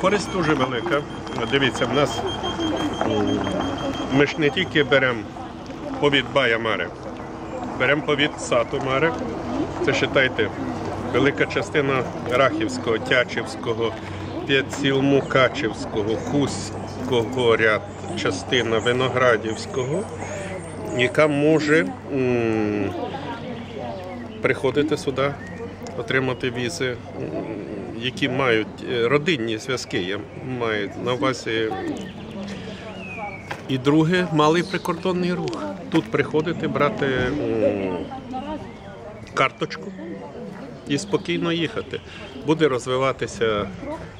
Користь дуже велика. Дивіться, в нас ми ж не тільки беремо повід Бая Маре, беремо повід Сату Маре. Це вважайте, велика частина Рахівського, Тячівського, П'ятсіл Мукачівського, Хуського ряд, частина Виноградівського, яка може приходити сюди, отримати візи, які мають е, родинні зв'язки, я маю на увазі. І друге, малий прикордонний рух. Тут приходити, брати карточку і спокійно їхати. Буде розвиватися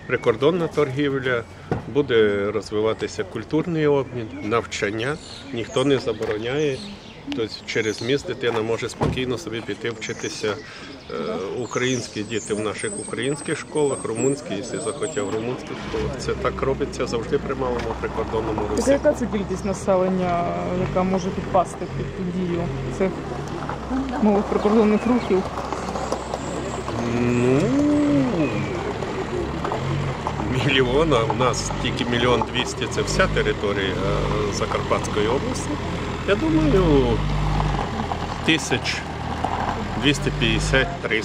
прикордонна торгівля, буде розвиватися культурний обмін, навчання. Ніхто не забороняє. Тобто через міст дитина може спокійно собі піти вчитися українські діти в наших українських школах, румунські, якщо захотять в румунських школах. Це так робиться завжди при малому прикордонному русі. яка це кількість населення, яка може підпасти під дію цих нових прикордонних рухів? Ну, мільйона. У нас тільки мільйон двісті це вся територія е, Закарпатської області. Я думаю, тисяч 250-300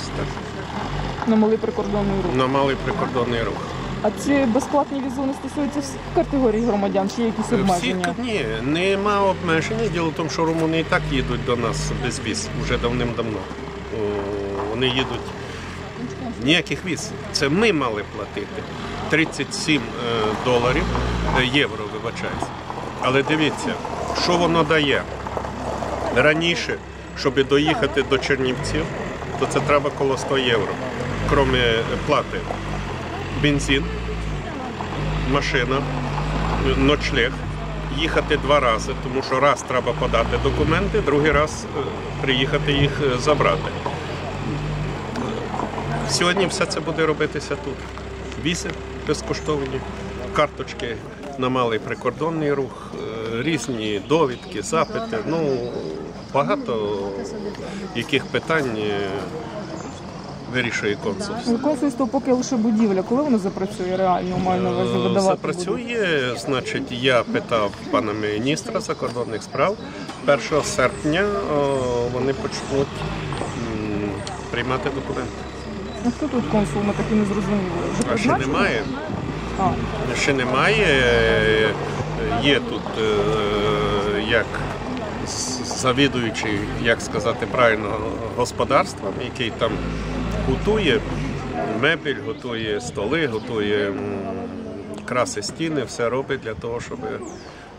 На малий прикордонний рух. на малий прикордонний рух. А ці безплатні візи не стосуються всіх категорій громадян, чи є якісь Всіх обмеження? ні, нема обмежень. Діло в тому, що румуни і так їдуть до нас без віз вже давним-давно. О, Вони їдуть ніяких віз. Це ми мали платити 37 е, доларів, е, євро, вибачаюсь. Але дивіться, що воно дає. Раніше, щоб доїхати до Чернівців, то це треба коло 100 євро, крім плати. Бензин, машина, ночлег, їхати два рази, тому що раз треба подати документи, другий раз е, приїхати їх е, забрати. Сьогодні все це буде робитися тут. Візи безкоштовні, карточки на малий прикордонний рух, е, різні довідки, запити. Ну, багато яких питань е, вирішує консульство. Ну, Консульство поки лише будівля. Коли воно запрацює реально, маю на увазі видавати? будуть? Запрацює, значить, я питав пана міністра закордонних справ. 1 серпня вони почнуть приймати документи. А хто тут консул? Ми так і не зрозуміли. Вже А ще немає. А, Ще немає. Е, Є тут е, як з- завідуючий, як сказати правильно, господарством, який там готує мебель, готує столи, готує краси стіни, все робить для того, щоб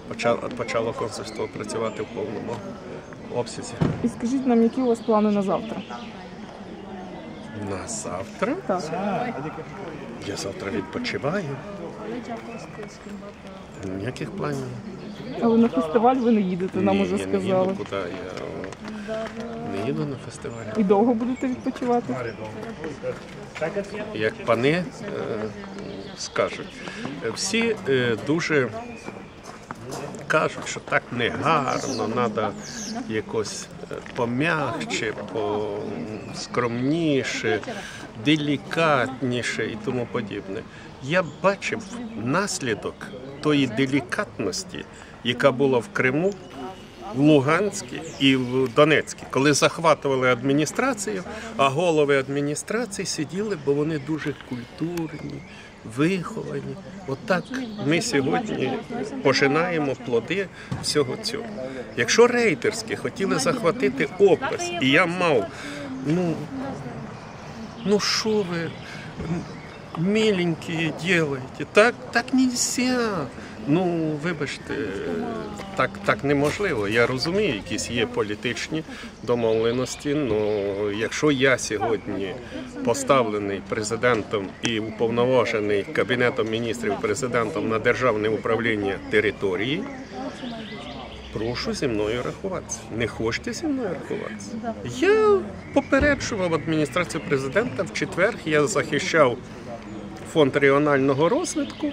почало, почало консульство працювати в повному обсязі. і скажіть нам, які у вас плани на завтра? На завтра Так. я завтра відпочиваю. Ніяких планів. Але на фестиваль ви не їдете, нам Ні, уже я не їду сказали. куди. Я не їду на фестиваль. І довго будете відпочивати? Як пани е, скажуть, е, всі е, дуже кажуть, що так не гарно, треба якось е, пом'якче, скромніше, делікатніше і тому подібне. Я бачив наслідок тої делікатності, яка була в Криму, в Луганській і в Донецькій, коли захватували адміністрацію, а голови адміністрації сиділи, бо вони дуже культурні, виховані. Отак ми сьогодні пожинаємо плоди всього цього. Якщо рейтерські хотіли захватити опис, і я мав, ну, ну що ви, миленькі делаете, так, так нельзя. Ну, вибачте, так, так неможливо. Я розумію, якісь є політичні домовленості. але якщо я сьогодні поставлений президентом і уповноважений кабінетом міністрів президентом на державне управління території, прошу зі мною рахуватися. Не хочете зі мною рахуватися? Я попереджував адміністрацію президента в четвер. Я захищав фонд регіонального розвитку.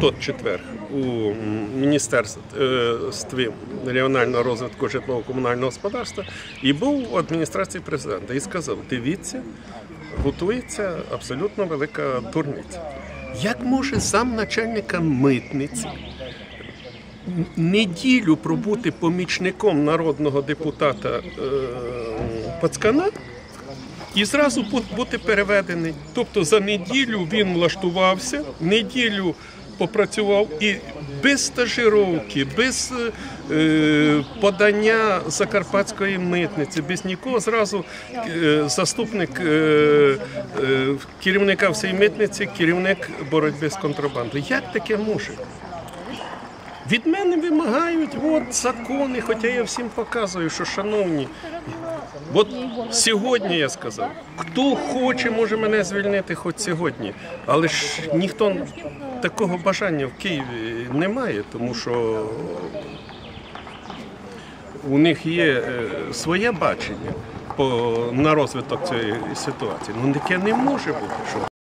Тот четвер у міністерстві регіонального розвитку житлово-комунального господарства і був у адміністрації президента і сказав: дивіться, готується абсолютно велика дурниця. Як може замначальника митниці н- неділю пробути помічником народного депутата е, Пацкана і зразу бути переведений? Тобто за неділю він влаштувався, неділю попрацював і без стажировки, без е, подання закарпатської митниці, без нікого зразу е, заступник керівника всієї митниці, керівник боротьби з контрабандою. Як таке може? Від мене вимагають от закони, хоча я всім показую, що шановні. От сьогодні я сказав, хто хоче, може мене звільнити хоч сьогодні. Але ж ніхто такого бажання в Києві не має, тому що у них є е, своє бачення на розвиток цієї ситуації. Ну таке не може бути. Що